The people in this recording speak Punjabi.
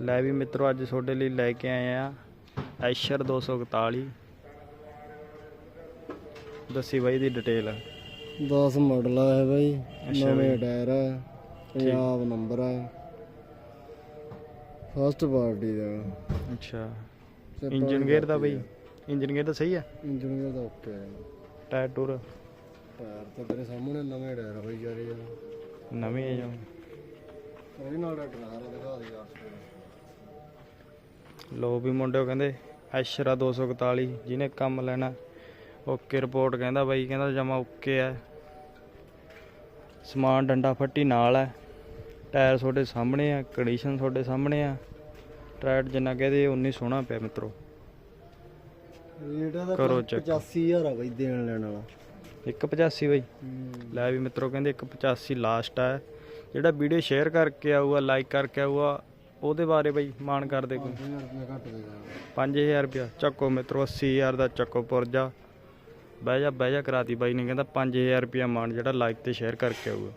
ਲੈ ਵੀ ਮਿੱਤਰੋ ਅੱਜ ਤੁਹਾਡੇ ਲਈ ਲੈ ਕੇ ਆਏ ਆ ਐਸ਼ਰ 241 ਦੱਸੀ ਬਾਈ ਦੀ ਡਿਟੇਲ 10 ਮਾਡਲ ਆ ਹੈ ਬਾਈ ਅੱਛਾ ਨਵੇਂ। ਟਾਇਰ ਆ ਪੰਜਾਬ ਨੰਬਰ ਆ। ਫਸਟ ਪਾਰਟੀ ਦਾ। ਅੱਛਾ। ਇੰਜਨ ਗੇਅਰ ਦਾ ਬਈ? ਇੰਜਨ ਗੇਅਰ ਤਾਂ ਸਹੀ ਆ? ਇੰਜਨ ਗੇਅਰ ਦਾ ਓਕੇ ਆ। ਟਾਇਰ ਟੂਰ ਟਾਇਰ ਤਾਂ ਤੇਰੇ ਸਾਹਮਣੇ ਨਵੇਂ ਟਾਇਰ ਆ ਬਾਈ ਯਾਰ ਇਹ ਨਵੇਂ ਆ ਜੋ। ਇਹ ਨਾਲ ਦਾ ਟਰਾਰ ਦਿਖਾ ਦੇ ਯਾਰ। ਲੋ ਵੀ ਮੁੰਡਿਓ ਕਹਿੰਦੇ ਐਸ਼ਰਾ 241 ਜਿਹਨੇ ਕੰਮ ਲੈਣਾ। ਓਕੇ ਰਿਪੋਰਟ ਕਹਿੰਦਾ ਬਾਈ ਕਹਿੰਦਾ ਜਮਾ ਓਕੇ ਆ। ਸਮਾਨ ਡੰਡਾ ਫੱਟੀ ਨਾਲ ਹੈ ਟਾਇਰ ਤੁਹਾਡੇ ਸਾਹਮਣੇ ਆ ਕੰਡੀਸ਼ਨ ਤੁਹਾਡੇ ਸਾਹਮਣੇ ਆ। ਟਰੈਡ ਜਿੰਨਾ ਕਹਦੇ ਉਨੀ ਸੋਹਣਾ ਪਿਆ ਮਿੱਤਰੋ। ਰੇਟ ਇਹਦਾ ਕਰੋ check। 85000 ਆ ਬਾਈ ਦੇਣ ਲੈਣ ਵਾਲਾ। 185 ਬਾਈ। ਲੈ ਵੀ ਮਿੱਤਰੋ ਕਹਿੰਦੇ 185 ਲਾਸਟ ਹੈ ਜਿਹੜਾ ਵੀਡੀਓ ਸ਼ੇਅਰ ਕਰਕੇ ਆਊਗਾ ਲਾਈਕ ਕਰਕੇ ਆਊਗਾ ਉਹਦੇ ਬਾਰੇ ਬਾਈ ਮਾਨ ਕਰਦੇ ਕੋਈ? 5000 ਰੁਪਏ ਘੱਟ ਦੇਗਾ 5000 ਰੁਪਿਆ ਚੱਕੋ ਮਿੱਤਰੋ 80000 ਦਾ ਚੱਕੋ ਪੁਰਜਾ। ਬਹਿ ਜਾ ਬਹਿ ਜਾ ਕਰਾਤੀ ਬਾਈ ਨੇ ਕਹਿੰਦਾ 5000 ਰੁਪਿਆ ਮਾਨ ਜਿਹੜਾ ਲਾਈਕ ਤੇ ਸ਼ੇਅਰ ਕਰਕੇ ਆਊਗਾ।